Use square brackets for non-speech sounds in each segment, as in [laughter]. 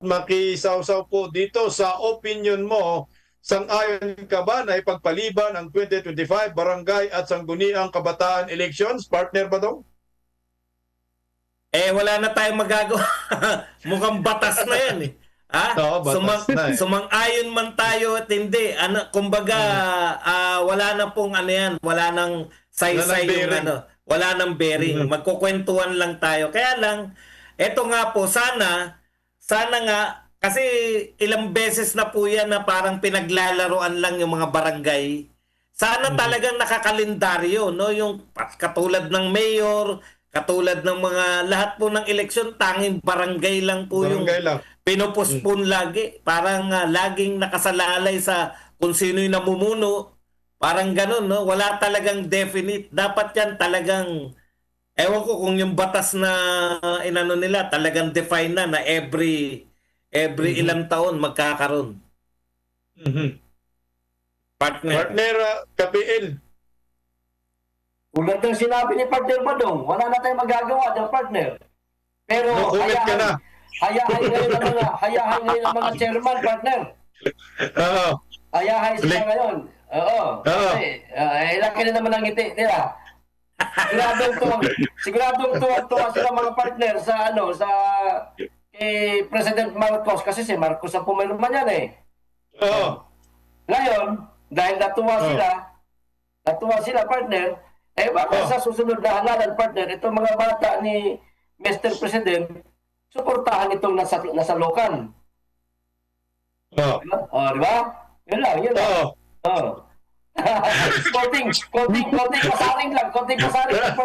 makisawsaw po dito sa opinion mo. Sang-ayon ka ba na ipagpaliban ang 2025 barangay at sangguniang kabataan elections? Partner ba dong? Eh, wala na tayong magagawa. [laughs] Mukhang batas na yan eh. Ha? Oo, batas Sumang, na eh. sumang-ayon man tayo at hindi. Ano, kumbaga, ah, wala na pong ano yan. Wala nang Wala say-say nang yung ano. Wala nang bearing. Mhm. Magkukwentuhan lang tayo. Kaya lang, eto nga po, sana, sana nga, kasi ilang beses na po yan na parang pinaglalaroan lang yung mga barangay. Sana talagang nakakalendaryo, no? Yung katulad ng mayor, katulad ng mga lahat po ng eleksyon, tanging barangay lang po yung Barangay lang. pinopospone lagi. Parang ah, laging nakasalalay sa kung sino yung namumuno. Parang ganun, no? Wala talagang definite. Dapat yan talagang, ewan ko kung yung batas na ah, inano nila, talagang define na na every every Mhm. ilang taon magkakaroon. Mhm. Partner. Partner uh, KPL. Tulad ng sinabi ni partner Badong, wala na tayong magagawa ng partner. Pero No comment ka na. hayahay ngayon ng mga hayahay ngayon ng mga chairman partner. Oo. Hayahay sila ngayon. Oo. Oo. Kasi uh, eh, laki na naman ang ngiti nila. Siguradong tuwa, siguradong tuwa-tuwa sila mga partner sa ano sa kay President Marcos kasi si Marcos ang pumirma niyan eh. Oo. Ngayon, dahil natuwa Oh. sila, natuwa sila partner, eh baka Oh. sa susunod na halalan partner, itong mga bata ni Mr. President, suportahan itong nasa, nasa lokan. Oo. Diba? Oh, di ba? Yun lang, yun lang. Oo. Oh. Konting, konting, konting pasaring lang, konting pasaring lang.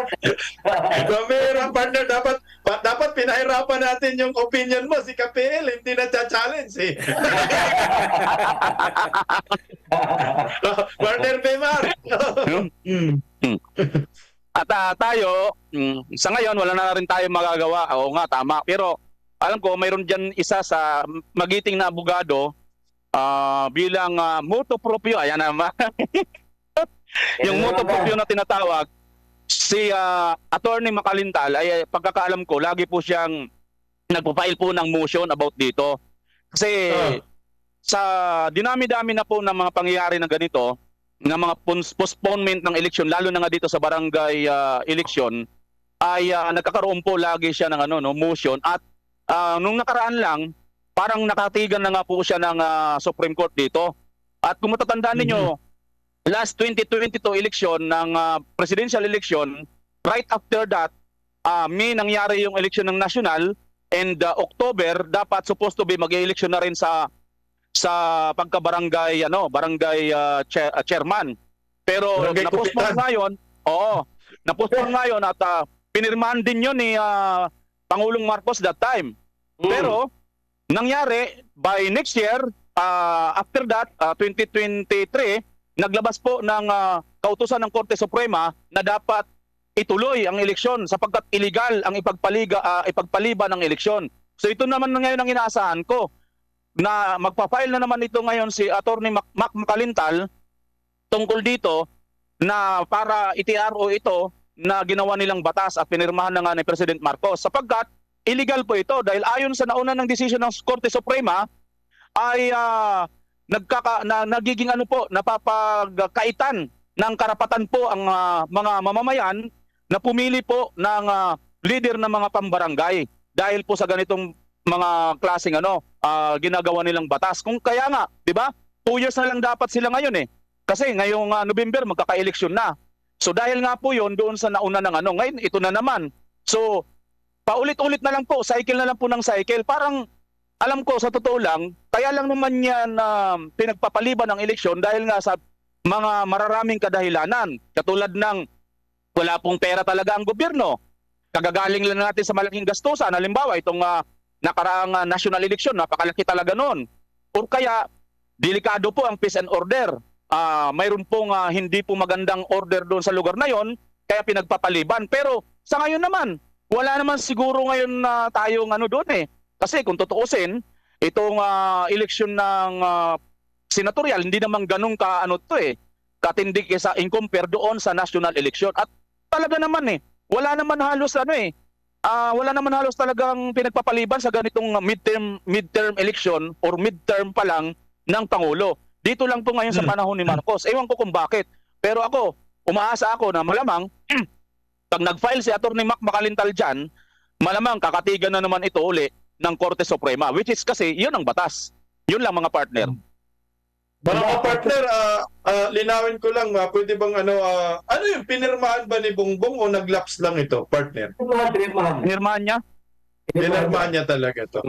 Kamera partner dapat pa, dapat pinahirapan natin yung opinion mo si KPL hindi na challenge eh. [laughs] partner Bemar. At ah, tayo, mm, sa ngayon, wala na rin tayo magagawa. Oo nga, tama. Pero alam ko, mayroon dyan isa sa magiting na abogado ah, bilang uh, moto proprio. Ayan naman. [laughs] yung moto proprio na tinatawag, si ah, Attorney Makalintal, ay eh, pagkakaalam ko, lagi po siyang nagpo-file po ng motion about dito. Kasi Ah. sa dinami-dami na po ng mga pangyayari na ganito, ng mga postponement ng eleksyon lalo na nga dito sa barangay ah, election ay ah, nagkakaroon po lagi siya ng ano no motion at ah, nung nakaraan lang parang nakatigan na nga po siya ng ah, Supreme Court dito. At kung matatandaan ninyo, last 2022 election ng ah, presidential election, right after that, ah, May nangyari yung election ng national and ah, October dapat supposed to be mag-election na rin sa sa pagka-barangay ano, barangay ah, chair- ah, chairman. Pero na-postpone ngayon, oo, na-postpone ngayon at ah, pinirmahan din yun ni ah, Pangulong Marcos that time. Mm. Pero nangyari by next year ah, after that ah, 2023 naglabas po ng ah, kautusan ng Korte Suprema na dapat ituloy ang eleksyon sapagkat illegal ang ipagpaliga ah, ipagpaliban ng eleksyon. So ito naman na ngayon ang inaasahan ko na magpa-file na naman ito ngayon si Attorney Mac, Mac Makalintal tungkol dito na para itiaro ito na ginawa nilang batas at pinirmahan na nga ni President Marcos sapagkat illegal po ito dahil ayon sa nauna ng desisyon ng Korte Suprema ay ah, nagkaka na, nagiging ano po napapagkaitan ng karapatan po ang ah, mga mamamayan na pumili po ng ah, leader ng mga pambarangay dahil po sa ganitong mga klaseng ano ah, ginagawa nilang batas. Kung kaya nga, 'di ba? Two years na lang dapat sila ngayon eh. Kasi ngayong ah, November magkaka-eleksyon na. So dahil nga po 'yon doon sa nauna ng ano, ngayon ito na naman. So paulit-ulit na lang po, cycle na lang po ng cycle. Parang alam ko sa totoo lang, kaya lang naman yan na pinagpapaliban ng eleksyon dahil nga sa mga mararaming kadahilanan. Katulad ng wala pong pera talaga ang gobyerno. Kagagaling lang natin sa malaking gastusan. Halimbawa, itong ah, nakaraang ah, national election, napakalaki talaga noon. O kaya, delikado po ang peace and order. Ah, mayroon pong ah, hindi po magandang order doon sa lugar na yon, kaya pinagpapaliban. Pero sa ngayon naman, wala naman siguro ngayon na tayong ano doon eh. Kasi kung tutuusin, itong ah, eleksyon ng ah, senatorial, hindi naman ganun ka ano to eh, katindi sa in compare doon sa national election. At talaga naman eh, wala naman halos ano eh, ah, wala naman halos talagang pinagpapaliban sa ganitong midterm midterm election or midterm pa lang ng pangulo. Dito lang po ngayon sa Hmm. panahon ni Marcos. Ewan ko kung bakit. Pero ako, umaasa ako na malamang pag nag-file si Atty. Mac Makalintal dyan, malamang kakatigan na naman ito uli ng Korte Suprema which is kasi yun ang batas. Yun lang mga partner. Mga partner, ah, ah, linawin ko lang, ah, pwede bang ano, ah, ano yung pinirmahan ba ni Bongbong o naglaps lang ito, partner? Pinirmahan, pinirmahan. Niya? Pinirmahan niya talaga ito.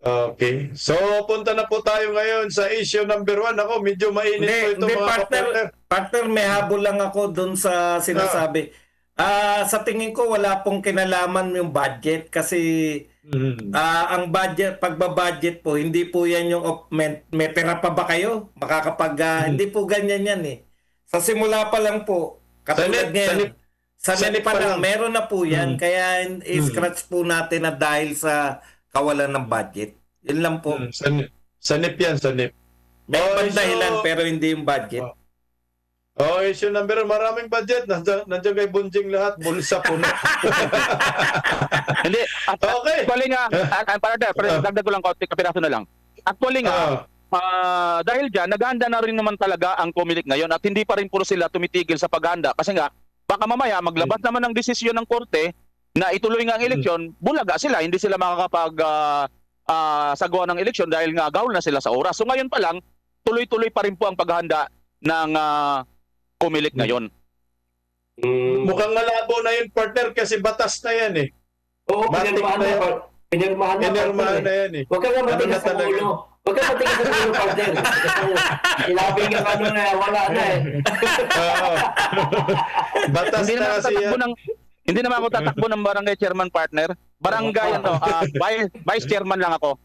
Okay. So, punta na po tayo ngayon sa issue number one. Ako, medyo mainit Hindi, po ito hindi, mga partner. partner. Partner, may habol lang ako dun sa sinasabi. Ah, sa tingin ko wala pong kinalaman yung budget kasi Mhm. ah, ang budget pagbabudget po hindi po yan yung op- may, may pera pa ba kayo? Makakapag ah, hindi po ganyan yan eh. Sa simula pa lang po katulad ngayon. Sa Sanip net pa pa lang, lang. meron na po yan. Mm. Kaya i-scratch po natin na dahil sa kawalan ng budget. Yun lang po. Mhm. Sanip, sanip yan, sanip. May Oh, ibang so- dahilan pero hindi yung budget. Oh. Oh, issue number one, maraming budget. Nandiyan, nandiyan kay Bunjing lahat, bulsa puno. [laughs] Hindi. At, Okay. Actually nga, at, at, partner, pero Ah. dagdag ko lang konti, kapiraso na lang. Actually nga, Ah, Ah, dahil dyan, naghahanda na rin naman talaga ang Comelec ngayon at hindi pa rin puro sila tumitigil sa paghanda kasi nga baka mamaya maglabas naman ng desisyon ng korte na ituloy nga ang eleksyon, bulaga sila, hindi sila makakapag ah, ah, sagwa ng eleksyon dahil nga gawal na sila sa oras. So ngayon pa lang, tuloy-tuloy pa rin po ang paghahanda ng uh, Comelec ngayon. Mm. mukhang malabo na yun, partner, kasi batas na yan eh. Oo, Matik pinirmahan na na. yan. Pinirmahan na. Pinirmahan partner, na eh. yan eh. Huwag ka nga Ano matigas na sa talaga? ulo. Huwag ka matigas sa ulo, partner. [laughs] Sinabi nga ano na, wala na eh. Oo. batas hindi na kasi yan. ng hindi naman ako tatakbo ng barangay chairman partner. Barangay ano, ah, vice, vice chairman lang ako.